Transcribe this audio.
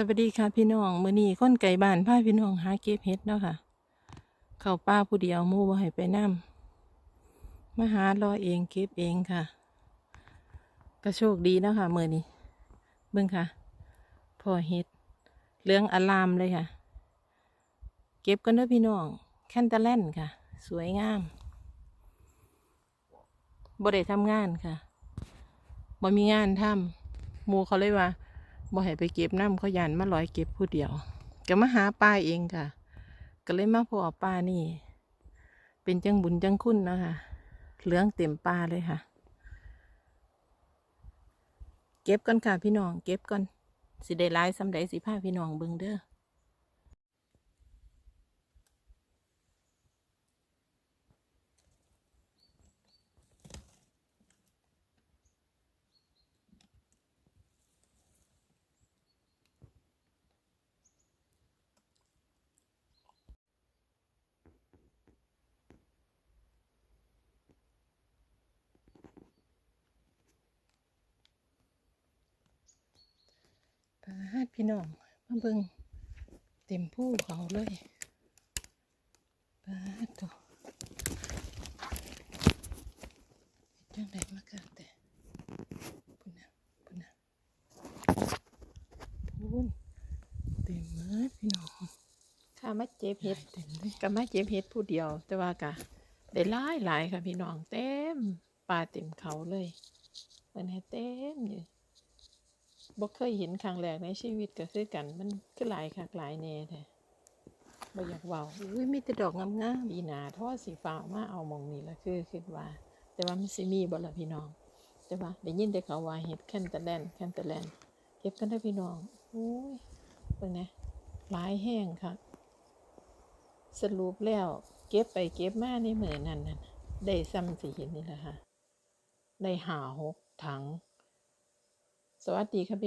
สวัสดีค่ะพี่น้องมื้อนี้คนไก่บ้านพาพี่น้องหาเก็บเห็ดเนาะค่ะ เข้าป่าผู้เดียวมู่บ่ให้ไปนำมาหารอเองเก็บเองค่ะ ก็โชคดีเนาะค่ะมื้อนี้เบิ่งค่ะ พอเห็ดเหลืองอลามเลยค่ะ เก็บกันเด้อพี่น้องแคนตาแลนค่ะ สวยงามบ่ได้ทำงานค่ะบ่มีงานทำหมู่เขาเลยว่า บ่ให้ไปเก็บน้ำเขายานมาลอยเก็บผู้เดียว ก็มาหาปลาเองค่ะ ก็เลยมาพอปลานี่ เป็นจังบุญจังคุณเนาะคะเหลืองเต็มปลาเลยค่ะ เก็บก่อนค่ะพี่น้อง เก็บก่อนสิได้ไลายสำใดสิพาพี่น้องเบิ่งเด้อ ปลาดพี่น้องมาเบิ่งเต็มผู้เขาเลยปลาดตัวเฮ็ดจังไดมากัแต่พุ่นนะพุ่นนะพุ่นเต็มเลยพี่น้องข้ามาเจ็บเห็ดเต็มเลยก็มาเจ็บเห็ดผู้เดียว แต่ว่ากะได้หลายหลายค่ะพี่น้องเต็มป่าเต็มเขาเลยมันให้เต็มอยู่ บ่เคยเห็นครั้งแรกในชีวิตก็คือกัน มันคือหลายคักหลายแน่แท้บ่อยากเว้าอุ้ยมีแต่ดอกงามๆอีหนาทอสีฟ้ามาเอาหมองนี้ละคือคิดว่า แต่ว่ามันสิมีบ่ล่ะพี่น้อง แต่ว่าได้ยินแต่เขาว่าเห็ดแคนตาแลนแคนตาแลนเก็บกันได้อพี่น้องโอ้ยเบิ่งนะหลายแห้งค่ะ สรุปแล้วเก็บไปเก็บมาในมือนั่นน่ะได้ซ้ำสิเห็นนี่แหละค่ะ ได้หาหกถังส วัสดีค่ะพี่